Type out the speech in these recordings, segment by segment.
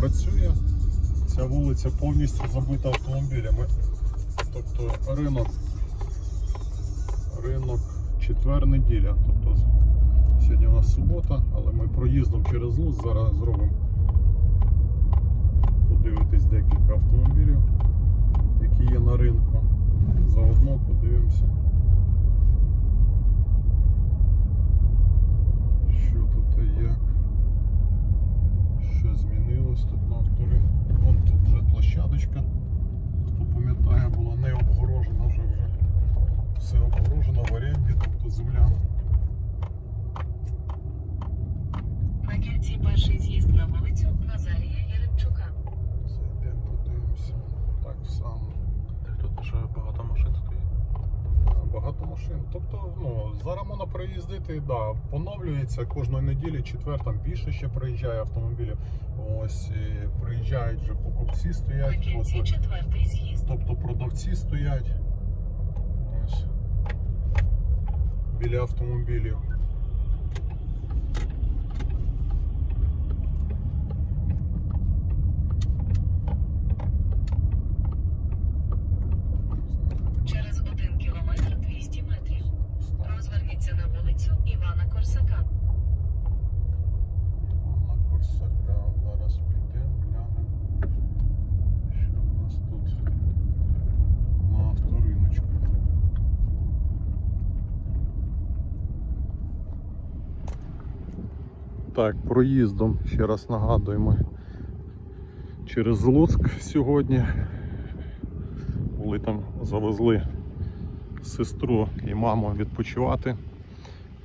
працює. Ця вулиця повністю забита автомобілями. Тобто ринок, ринок четвер неділя. Тобто сьогодні у нас субота, але ми проїздом через Луз зараз зробимо. Подивитись декілька автомобілів, які є на ринку. Заодно подивимося. Що тут і як? Що змінилось тут на авторинку? Вон тут вже площадочка. Хто пам'ятає, була не обгорожена, вже вже все обгорожено в оренді, тобто земля. На кільці перший з'їзд на вулицю Назарія Яремчука. Зайдемо, подивимося. Так само. Ще багато машин стоїть. Багато машин. Тобто, ну, зараз можна проїздити, да, поновлюється кожної неділі, четвер там більше ще приїжджає автомобілів. Ось і приїжджають вже покупці стоять. Ось, ось. четвертий з'їзд. Тобто продавці стоять ось біля автомобілів. Через один кілометр 200 метрів. Розверніться на вулицю Івана Корсака. На Корсака зараз підемо, глянемо, що в нас тут на авториночку. Так, проїздом, ще раз нагадуємо, через Луцьк сьогодні. Були там, завезли сестру і маму відпочивати.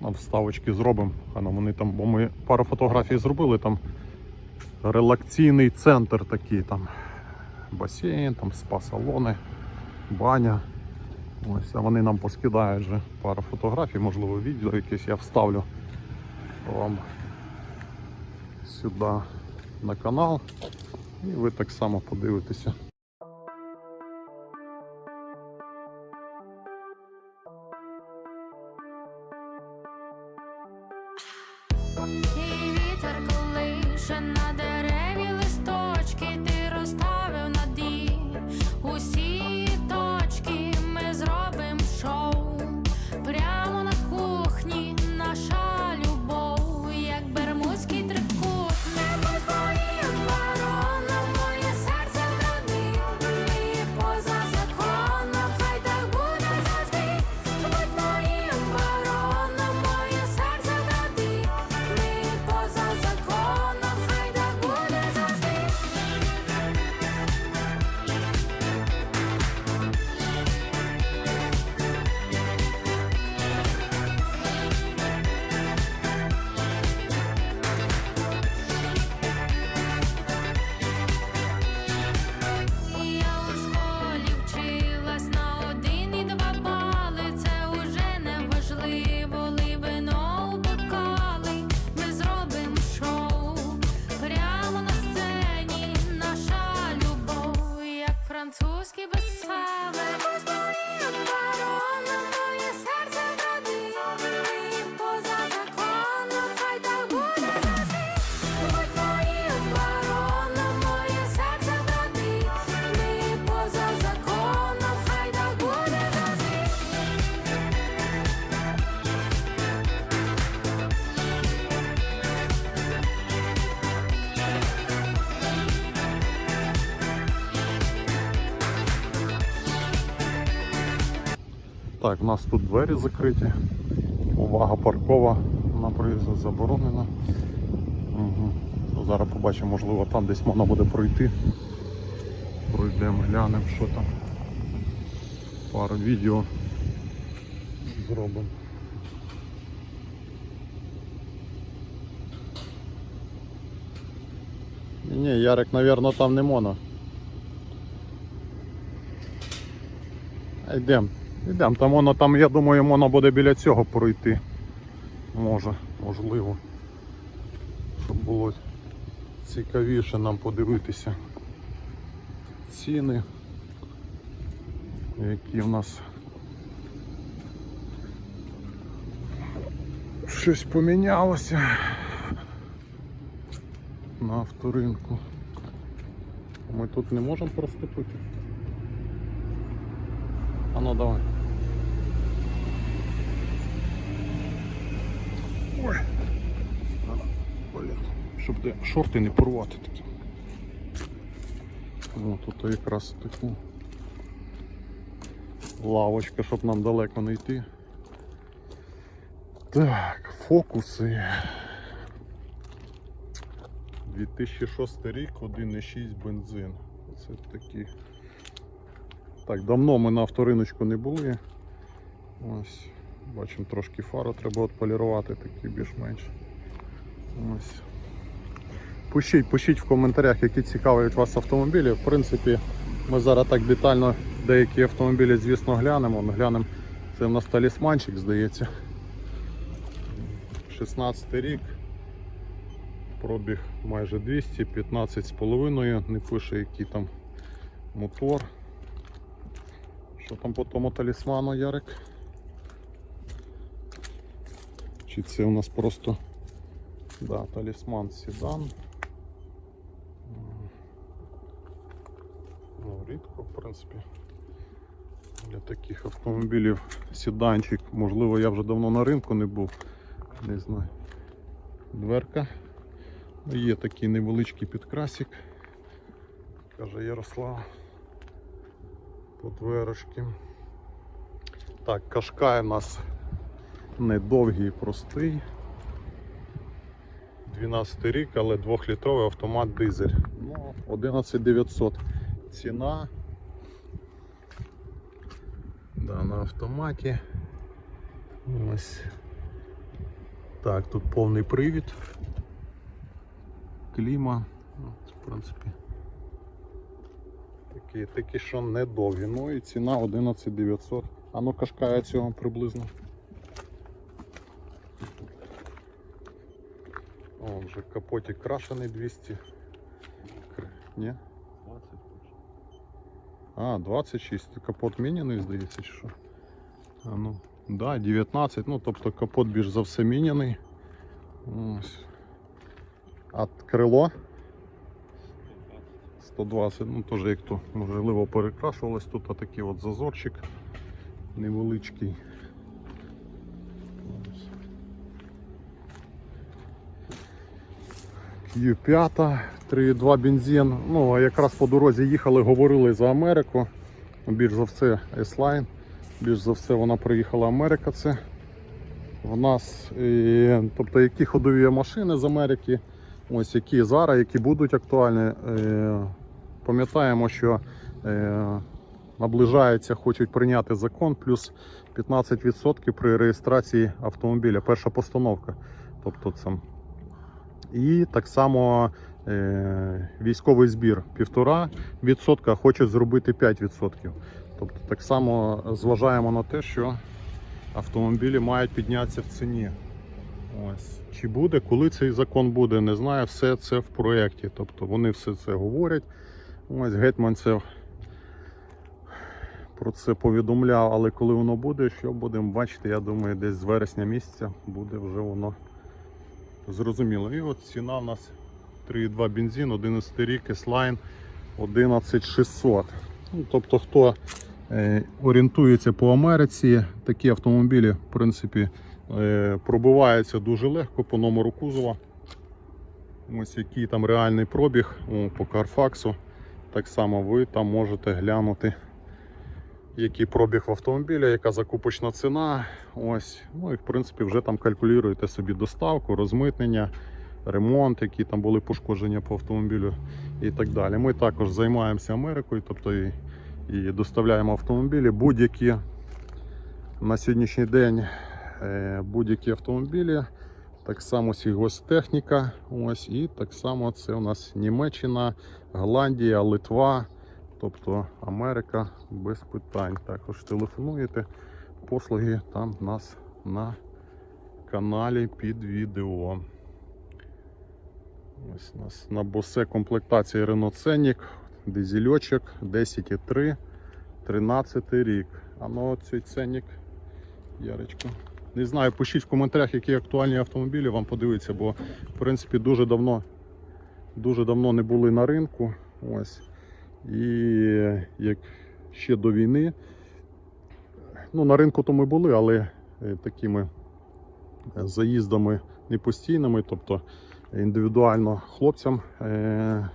Нам вставочки зробимо. Нам вони там, бо ми пару фотографій зробили, там релакційний центр такий, там басейн, там спа-салони, баня. Ось, а вони нам поскидають вже пару фотографій, можливо, відео якесь я вставлю вам сюди на канал. І ви так само подивитеся. Так, у нас тут двері закриті. Увага паркова на проїзд заборонена. Угу. Зараз побачимо, можливо, там десь можна буде пройти. Пройдемо, глянемо, що там. Пару відео зробимо. Ні, Ярик, мабуть, там не можна. Йдемо. Йдемо, там воно там, я думаю, можна буде біля цього пройти. Може, можливо. Щоб було цікавіше нам подивитися ціни, які в нас щось помінялося на авторинку. Ми тут не можемо проступити. А ну давай. Ой. Блін. Щоб де шорти не порвати такі. О, тут якраз таку лавочка, щоб нам далеко не йти. Так, фокуси. 2006 рік, 1,6 бензин. Оце такі. Так, давно ми на авториночку не були. Ось, бачимо, трошки фару треба отполірувати, такі більш-менш. Пишіть, пишіть в коментарях, які цікавлять вас автомобілі. В принципі, ми зараз так детально деякі автомобілі, звісно, глянемо. Ми глянемо, це в нас талісманчик, здається. 16 рік. Пробіг майже 200, 15 з половиною, не пише який там мотор. Що там по тому талісману, Ярик? Чи це у нас просто да, талісман седан? Ну, рідко, в принципі. Для таких автомобілів седанчик. Можливо, я вже давно на ринку не був. Не знаю. Дверка. Є такий невеличкий підкрасик, каже Ярослав. По дверочки. Так, кашкай у нас недовгий, простий. 12 рік, але 2-літровий автомат дизель. Ну, 11900 ціна. Да, на автоматі. Ось. Так, тут повний привід. Кліма. Ну, в принципі. Такі, такі що недовгі. Ну і ціна 11900. А ну кашкає цього приблизно. О, капотик крашений 200. Кр- Ні? 20 А, 26. Капот міняний, здається, чи? А ну, да, 19, ну тобто капот більш за все міняний. Ось. А крило 120, ну теж як то можливо перекрашувалось. Тут такий от зазорчик невеличкий. Q5, 3,2 бензин. Ну, а якраз по дорозі їхали, говорили за Америку. Більш за все S-Line. Більш за все вона приїхала Америка це. В нас, е, тобто які ходові машини з Америки, ось які зараз, які будуть актуальні. Е, пам'ятаємо, що е, наближається, хочуть прийняти закон, плюс 15% при реєстрації автомобіля. Перша постановка. Тобто це і так само е, військовий збір 1,5%, хочуть зробити 5%. Тобто так само зважаємо на те, що автомобілі мають піднятися в ціні. Ось. Чи буде, коли цей закон буде, не знаю, все це в проєкті. Тобто вони все це говорять. Ось Гетманцев про це повідомляв, але коли воно буде, що будемо бачити, я думаю, десь з вересня місяця буде вже воно зрозуміло. І от ціна у нас 3,2 бензин, 11 рік, S-Line 11600. Ну, тобто, хто е, орієнтується по Америці, такі автомобілі, в принципі, е, пробиваються дуже легко по номеру кузова. Ось який там реальний пробіг о, по Carfax. Так само ви там можете глянути, який пробіг в автомобіля, яка закупочна ціна. Ось. Ну і в принципі вже там калькулюєте собі доставку, розмитнення, ремонт, які там були пошкодження по автомобілю і так далі. Ми також займаємося Америкою, тобто і, і доставляємо автомобілі будь-які на сьогоднішній день е, будь-які автомобілі. Так само сільгостехніка, ось і так само це у нас Німеччина, Голландія, Литва, тобто Америка без питань. Також телефонуєте, послуги там в нас на каналі під відео. Ось у нас на босе комплектація Renault Scenic, дизельочок 10,3, 13 рік. А ну цей ценник, Яречко. Не знаю, пишіть в коментарях, які актуальні автомобілі вам подивитися, бо в принципі дуже давно, дуже давно не були на ринку. Ось. І як ще до війни, ну на ринку то ми були, але е, такими заїздами не постійними, тобто індивідуально хлопцям е,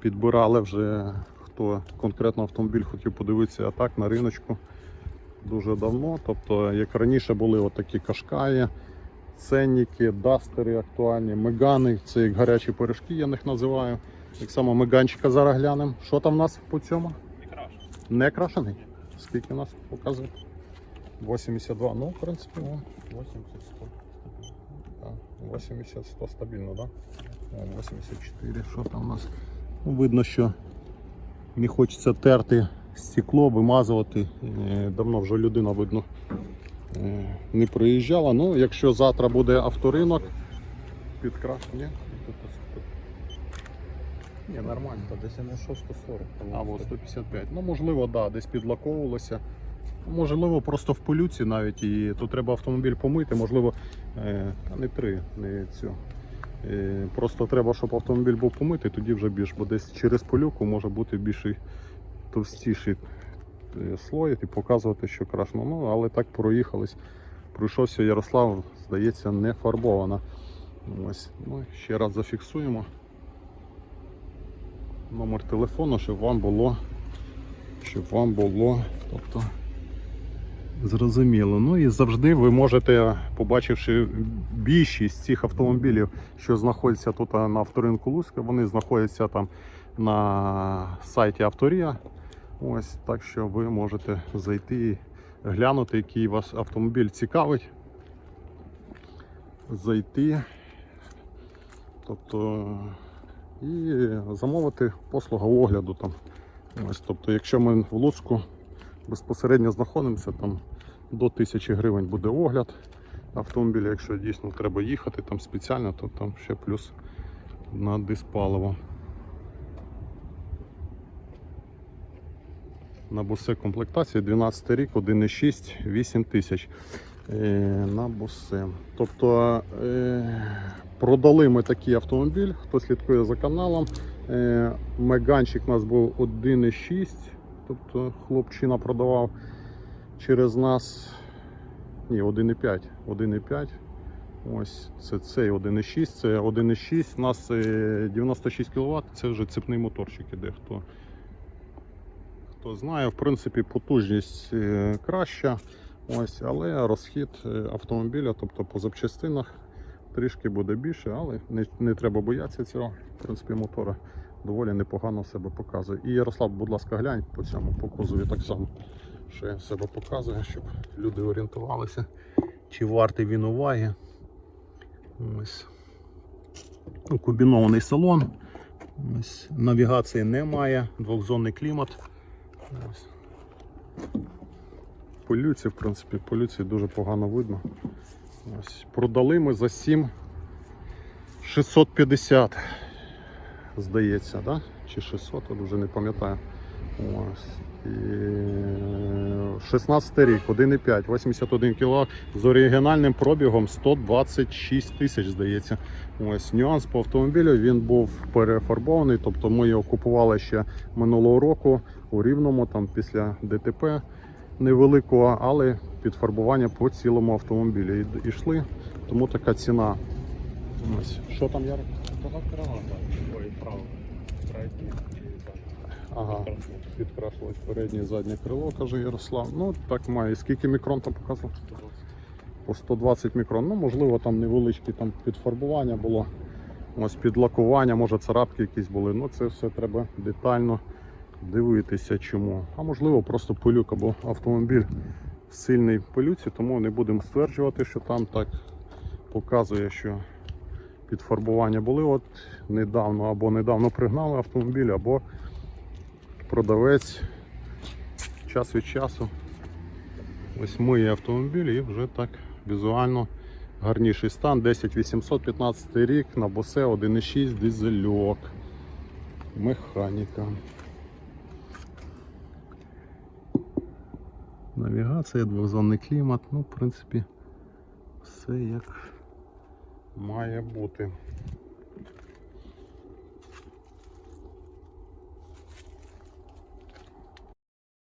підбирали вже хто конкретно автомобіль хотів подивитися, а так на риночку дуже давно. Тобто, як раніше були отакі кашкаї, ценники, дастери актуальні, мегани, це як гарячі пиріжки, я їх називаю. Так само меганчика зараз глянемо. Що там в нас по цьому? Не краще. Не крашений? Скільки у нас показує? 82. Ну, в принципі, 80 100. 80 100 стабільно, так? Да? 84, що там у нас? Ну, видно, що не хочеться терти стекло, вимазувати. Е, Давно вже людина, видно, е, не приїжджала. Ну, якщо завтра буде авторинок, підкрашення. Ні, нормально. Та десь я знайшов 140. Або 155. Ну, можливо, да, десь підлаковувалося. Можливо, просто в полюці навіть і то треба автомобіль помити, можливо, е, та не три, не цю. Е, просто треба, щоб автомобіль був помитий, тоді вже більш, бо десь через полюку може бути більший товстіший е, слой і показувати, що крашено. Ну, але так проїхались. Пройшовся Ярослав, здається, не фарбована. Ось. Ну, ще раз зафіксуємо номер телефону, щоб вам було, щоб вам було, тобто зрозуміло. Ну і завжди ви можете, побачивши більшість цих автомобілів, що знаходяться тут на авторинку Луцька, вони знаходяться там на сайті Авторія. Ось так що ви можете зайти і глянути, який вас автомобіль цікавить. Зайти. Тобто і замовити послугу огляду там. Ось, тобто, якщо ми в Луцьку безпосередньо знаходимося, там до 1000 гривень буде огляд автомобіля. Якщо дійсно треба їхати там спеціально, то там ще плюс на диспаливо. На бусе комплектація 12 рік, 1,6, 8 тисяч на бусе. Тобто е, продали ми такий автомобіль, хто слідкує за каналом. Е, Меганчик у нас був 1,6, тобто хлопчина продавав через нас. Ні, 1,5. 1,5. Ось це цей 1,6, це 1,6. У нас е, 96 кВт, це вже цепний моторчик іде. Хто, хто знає, в принципі, потужність е, краща. Ось, але розхід е, автомобіля, тобто по запчастинах, трішки буде більше, але не, не треба боятися цього. В принципі, мотора доволі непогано себе показує. І Ярослав, будь ласка, глянь по цьому по кузові так само, я себе показує, щоб люди орієнтувалися, чи вартий він уваги. Ось. Ну, салон. Ось. Навігації немає, двохзонний клімат. Ось. Полюції, в принципі, полюції дуже погано видно. Ось. Продали ми за 7 650, здається, да? чи 600, я вже не пам'ятаю. Ось. І 16 рік, 1,5, 81 кВт з оригінальним пробігом 126 тисяч, здається. Ось нюанс по автомобілю. Він був перефарбований, тобто ми його купували ще минулого року у Рівному, там після ДТП невеликого, але підфарбування по цілому автомобілі і- йшли, тому така ціна. Ось. Що там Ярик? Ой, право. Ага, підкрашилось переднє і заднє крило, каже Ярослав. Ну так має. Скільки мікрон там показував? По 120 мікрон. Ну, можливо, там невеличкі там підфарбування було. Ось підлакування, може царапки якісь були. Ну це все треба детально дивитися чому. А можливо просто пилюка, бо автомобіль в пилюці, тому не будемо стверджувати, що там так показує, що підфарбування були. От недавно або недавно пригнали автомобіль, або продавець час від часу ось миє автомобіль і вже так візуально гарніший стан. 10815 рік на босе 1,6 дизельок. Механіка. Навігація, двохзонний клімат, ну, в принципі, все як має бути.